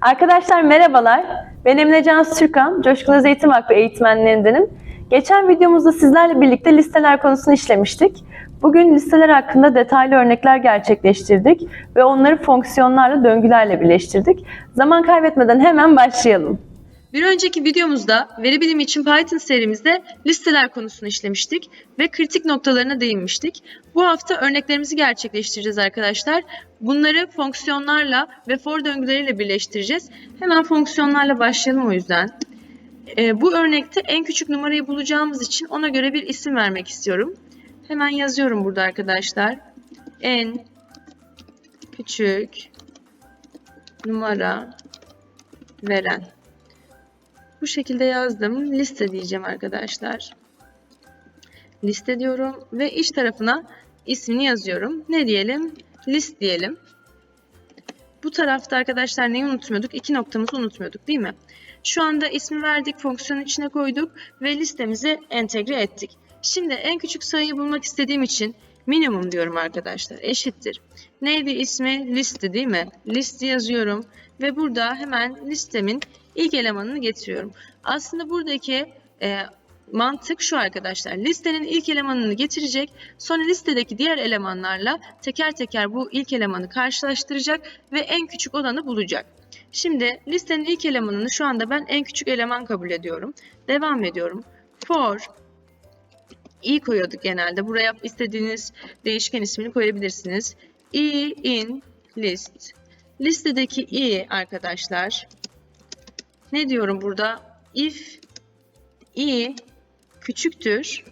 Arkadaşlar merhabalar. Ben Emine Cansu Türkan, Coşkun Eğitim Vakfı eğitmenlerindenim. Geçen videomuzda sizlerle birlikte listeler konusunu işlemiştik. Bugün listeler hakkında detaylı örnekler gerçekleştirdik ve onları fonksiyonlarla, döngülerle birleştirdik. Zaman kaybetmeden hemen başlayalım. Bir önceki videomuzda veri bilimi için Python serimizde listeler konusunu işlemiştik ve kritik noktalarına değinmiştik. Bu hafta örneklerimizi gerçekleştireceğiz arkadaşlar. Bunları fonksiyonlarla ve for döngüleriyle birleştireceğiz. Hemen fonksiyonlarla başlayalım o yüzden. Ee, bu örnekte en küçük numarayı bulacağımız için ona göre bir isim vermek istiyorum. Hemen yazıyorum burada arkadaşlar. En küçük numara veren. Bu şekilde yazdım. Liste diyeceğim arkadaşlar. Liste diyorum ve iç tarafına ismini yazıyorum. Ne diyelim? List diyelim. Bu tarafta arkadaşlar neyi unutmuyorduk? İki noktamızı unutmuyorduk değil mi? Şu anda ismi verdik, fonksiyonun içine koyduk ve listemizi entegre ettik. Şimdi en küçük sayıyı bulmak istediğim için minimum diyorum arkadaşlar. Eşittir. Neydi ismi? Listi değil mi? Listi yazıyorum ve burada hemen listemin ilk elemanını getiriyorum. Aslında buradaki e, mantık şu arkadaşlar. Listenin ilk elemanını getirecek. Sonra listedeki diğer elemanlarla teker teker bu ilk elemanı karşılaştıracak ve en küçük olanı bulacak. Şimdi listenin ilk elemanını şu anda ben en küçük eleman kabul ediyorum. Devam ediyorum. For i koyuyorduk genelde. Buraya istediğiniz değişken ismini koyabilirsiniz. i in list. Listedeki i arkadaşlar ne diyorum burada? If i küçüktür.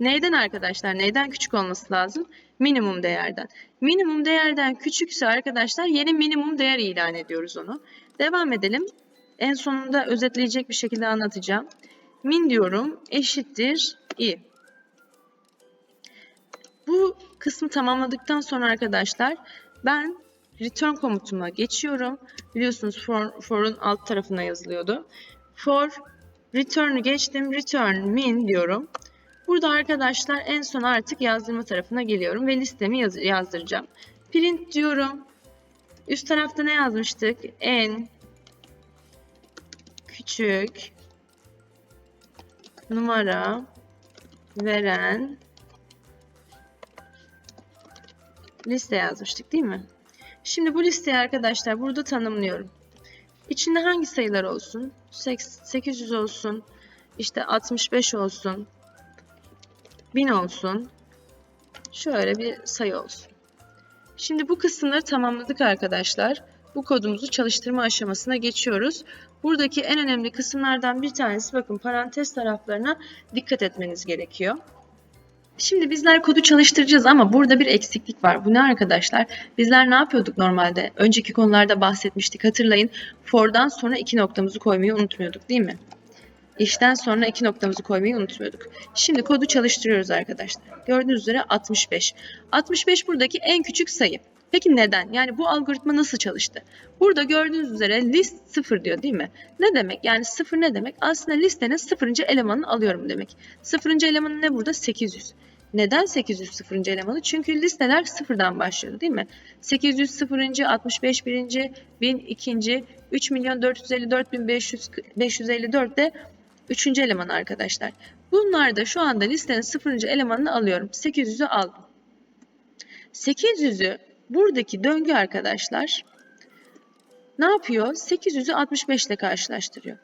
Neyden arkadaşlar? Neyden küçük olması lazım? Minimum değerden. Minimum değerden küçükse arkadaşlar yeni minimum değer ilan ediyoruz onu. Devam edelim. En sonunda özetleyecek bir şekilde anlatacağım. Min diyorum eşittir i. Bu kısmı tamamladıktan sonra arkadaşlar ben return komutuma geçiyorum. Biliyorsunuz for, for'un alt tarafına yazılıyordu. For return'ü geçtim. Return min diyorum. Burada arkadaşlar en son artık yazdırma tarafına geliyorum ve listemi yaz yazdıracağım. Print diyorum. Üst tarafta ne yazmıştık? En küçük numara veren liste yazmıştık değil mi? Şimdi bu listeyi arkadaşlar burada tanımlıyorum. İçinde hangi sayılar olsun? 800 olsun, işte 65 olsun, 1000 olsun, şöyle bir sayı olsun. Şimdi bu kısımları tamamladık arkadaşlar. Bu kodumuzu çalıştırma aşamasına geçiyoruz. Buradaki en önemli kısımlardan bir tanesi bakın parantez taraflarına dikkat etmeniz gerekiyor. Şimdi bizler kodu çalıştıracağız ama burada bir eksiklik var. Bu ne arkadaşlar? Bizler ne yapıyorduk normalde? Önceki konularda bahsetmiştik hatırlayın. For'dan sonra iki noktamızı koymayı unutmuyorduk değil mi? İşten sonra iki noktamızı koymayı unutmuyorduk. Şimdi kodu çalıştırıyoruz arkadaşlar. Gördüğünüz üzere 65. 65 buradaki en küçük sayı. Peki neden? Yani bu algoritma nasıl çalıştı? Burada gördüğünüz üzere list 0 diyor değil mi? Ne demek? Yani 0 ne demek? Aslında listenin 0. elemanını alıyorum demek. 0. elemanı ne burada? 800. Neden 800 sıfırıncı elemanı? Çünkü listeler sıfırdan başlıyor değil mi? 800 sıfırıncı, 65 birinci, 1000 ikinci, 3 milyon 454 bin 500, 554 de üçüncü eleman arkadaşlar. Bunlar da şu anda listenin sıfırıncı elemanını alıyorum. 800'ü aldım. 800'ü buradaki döngü arkadaşlar ne yapıyor? 800'ü 65 ile karşılaştırıyor.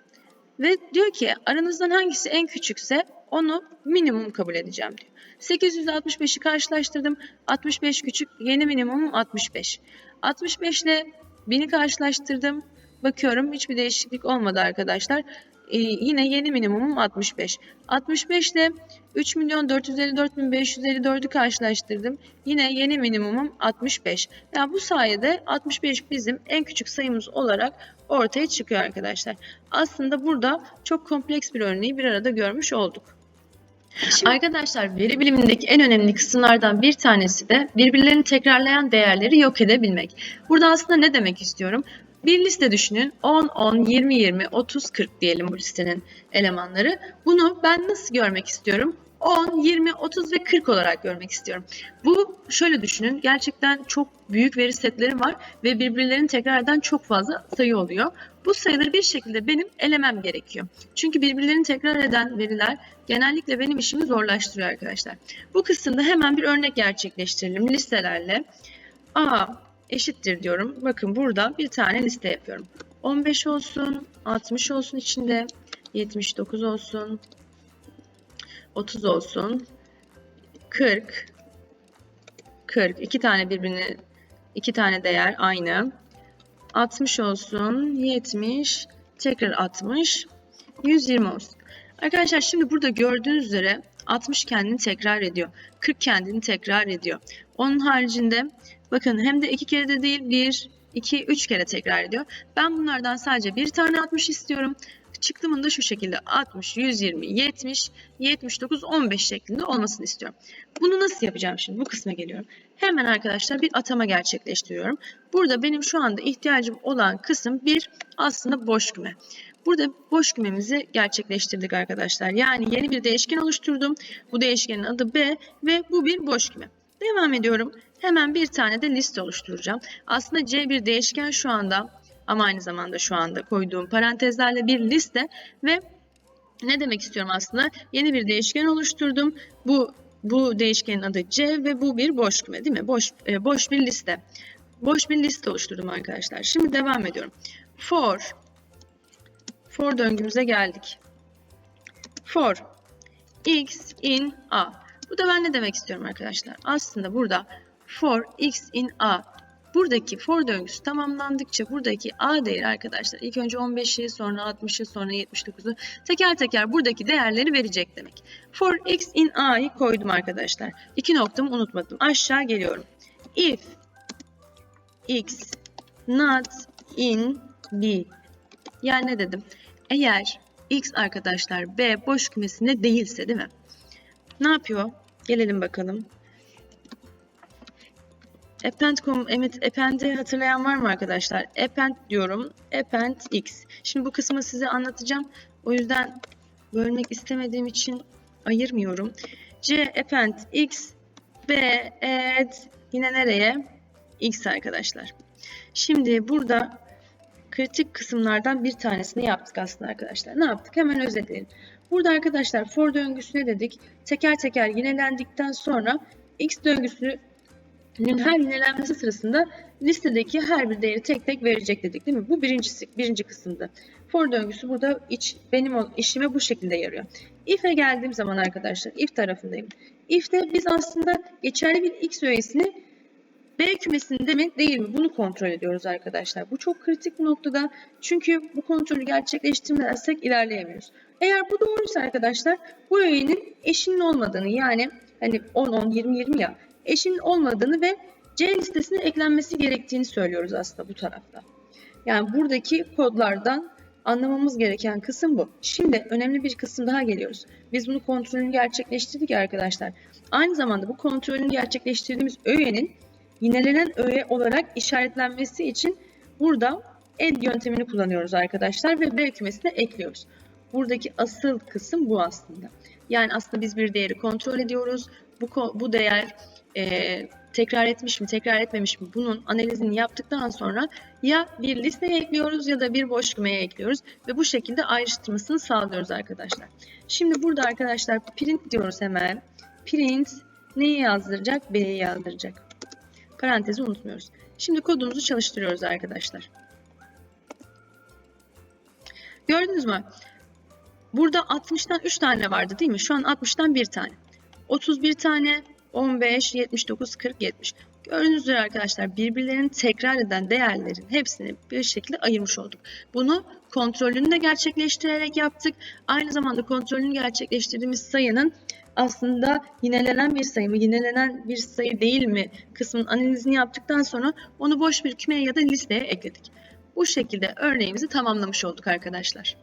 Ve diyor ki aranızdan hangisi en küçükse onu minimum kabul edeceğim diyor. 865'i karşılaştırdım. 65 küçük. Yeni minimumum 65. 65 ile 1000'i karşılaştırdım. Bakıyorum hiçbir değişiklik olmadı arkadaşlar. Ee, yine yeni minimumum 65. 65 ile 3 milyon 454 bin 554'ü karşılaştırdım. Yine yeni minimumum 65. Yani bu sayede 65 bizim en küçük sayımız olarak ortaya çıkıyor arkadaşlar. Aslında burada çok kompleks bir örneği bir arada görmüş olduk. Arkadaşlar veri bilimindeki en önemli kısımlardan bir tanesi de birbirlerini tekrarlayan değerleri yok edebilmek. Burada aslında ne demek istiyorum? Bir liste düşünün. 10, 10, 20, 20, 30, 40 diyelim bu listenin elemanları. Bunu ben nasıl görmek istiyorum? 10, 20, 30 ve 40 olarak görmek istiyorum. Bu şöyle düşünün. Gerçekten çok büyük veri setleri var ve birbirlerini tekrar eden çok fazla sayı oluyor. Bu sayıları bir şekilde benim elemem gerekiyor. Çünkü birbirlerini tekrar eden veriler genellikle benim işimi zorlaştırıyor arkadaşlar. Bu kısımda hemen bir örnek gerçekleştirelim listelerle. A eşittir diyorum. Bakın burada bir tane liste yapıyorum. 15 olsun, 60 olsun içinde, 79 olsun, 30 olsun, 40, 40. iki tane birbirine, iki tane değer aynı. 60 olsun, 70, tekrar 60, 120 olsun. Arkadaşlar şimdi burada gördüğünüz üzere 60 kendini tekrar ediyor. 40 kendini tekrar ediyor. Onun haricinde bakın hem de iki kere de değil 1, 2, 3 kere tekrar ediyor. Ben bunlardan sadece bir tane 60 istiyorum. Çıktımın da şu şekilde 60, 120, 70, 79, 15 şeklinde olmasını istiyorum. Bunu nasıl yapacağım şimdi? Bu kısma geliyorum. Hemen arkadaşlar bir atama gerçekleştiriyorum. Burada benim şu anda ihtiyacım olan kısım bir aslında boş küme. Burada boş kümemizi gerçekleştirdik arkadaşlar. Yani yeni bir değişken oluşturdum. Bu değişkenin adı B ve bu bir boş küme. Devam ediyorum. Hemen bir tane de liste oluşturacağım. Aslında C bir değişken şu anda ama aynı zamanda şu anda koyduğum parantezlerle bir liste ve ne demek istiyorum aslında? Yeni bir değişken oluşturdum. Bu bu değişkenin adı C ve bu bir boş küme değil mi? Boş e, boş bir liste. Boş bir liste oluşturdum arkadaşlar. Şimdi devam ediyorum. For for döngümüze geldik. For x in a. Bu da ben ne demek istiyorum arkadaşlar? Aslında burada for x in a Buradaki for döngüsü tamamlandıkça buradaki a değeri arkadaşlar ilk önce 15'i sonra 60'ı sonra 79'u teker teker buradaki değerleri verecek demek. For x in a'yı koydum arkadaşlar. İki noktamı unutmadım. Aşağı geliyorum. If x not in b yani ne dedim? Eğer x arkadaşlar b boş kümesinde değilse değil mi? Ne yapıyor? Gelelim bakalım. Append.com, evet append'i hatırlayan var mı arkadaşlar? Append diyorum. Append x. Şimdi bu kısmı size anlatacağım. O yüzden bölmek istemediğim için ayırmıyorum. C append x B add yine nereye? X arkadaşlar. Şimdi burada kritik kısımlardan bir tanesini yaptık aslında arkadaşlar. Ne yaptık? Hemen özetleyelim. Burada arkadaşlar for döngüsüne dedik. Teker teker yinelendikten sonra x döngüsü her yenilenmesi sırasında listedeki her bir değeri tek tek verecek dedik değil mi? Bu birincisi, birinci kısımda. For döngüsü burada iç, benim işime bu şekilde yarıyor. If'e geldiğim zaman arkadaşlar if tarafındayım. If'te biz aslında geçerli bir x öğesini B kümesinde mi değil mi bunu kontrol ediyoruz arkadaşlar. Bu çok kritik bir noktada çünkü bu kontrolü gerçekleştirmezsek ilerleyemiyoruz. Eğer bu doğruysa arkadaşlar bu öğenin eşinin olmadığını yani hani 10 10 20 20 ya eşinin olmadığını ve C listesine eklenmesi gerektiğini söylüyoruz aslında bu tarafta. Yani buradaki kodlardan anlamamız gereken kısım bu. Şimdi önemli bir kısım daha geliyoruz. Biz bunu kontrolünü gerçekleştirdik arkadaşlar. Aynı zamanda bu kontrolünü gerçekleştirdiğimiz öğenin yinelenen öğe olarak işaretlenmesi için burada add yöntemini kullanıyoruz arkadaşlar ve B kümesine ekliyoruz. Buradaki asıl kısım bu aslında. Yani aslında biz bir değeri kontrol ediyoruz. Bu, bu değer e, tekrar etmiş mi, tekrar etmemiş mi bunun analizini yaptıktan sonra ya bir listeye ekliyoruz ya da bir boş kümeye ekliyoruz ve bu şekilde ayrıştırmasını sağlıyoruz arkadaşlar. Şimdi burada arkadaşlar print diyoruz hemen. Print neyi yazdıracak? B'yi yazdıracak. Parantezi unutmuyoruz. Şimdi kodumuzu çalıştırıyoruz arkadaşlar. Gördünüz mü? Burada 60'tan 3 tane vardı değil mi? Şu an 60'tan 1 tane. 31 tane, 15, 79, 40, 70. Gördüğünüz üzere arkadaşlar birbirlerini tekrar eden değerlerin hepsini bir şekilde ayırmış olduk. Bunu kontrolünü de gerçekleştirerek yaptık. Aynı zamanda kontrolünü gerçekleştirdiğimiz sayının aslında yinelenen bir sayı mı, yinelenen bir sayı değil mi kısmının analizini yaptıktan sonra onu boş bir kümeye ya da listeye ekledik. Bu şekilde örneğimizi tamamlamış olduk arkadaşlar.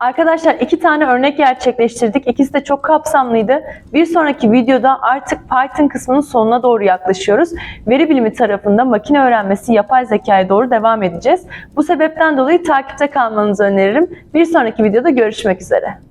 Arkadaşlar iki tane örnek gerçekleştirdik. İkisi de çok kapsamlıydı. Bir sonraki videoda artık Python kısmının sonuna doğru yaklaşıyoruz. Veri bilimi tarafında makine öğrenmesi, yapay zekaya doğru devam edeceğiz. Bu sebepten dolayı takipte kalmanızı öneririm. Bir sonraki videoda görüşmek üzere.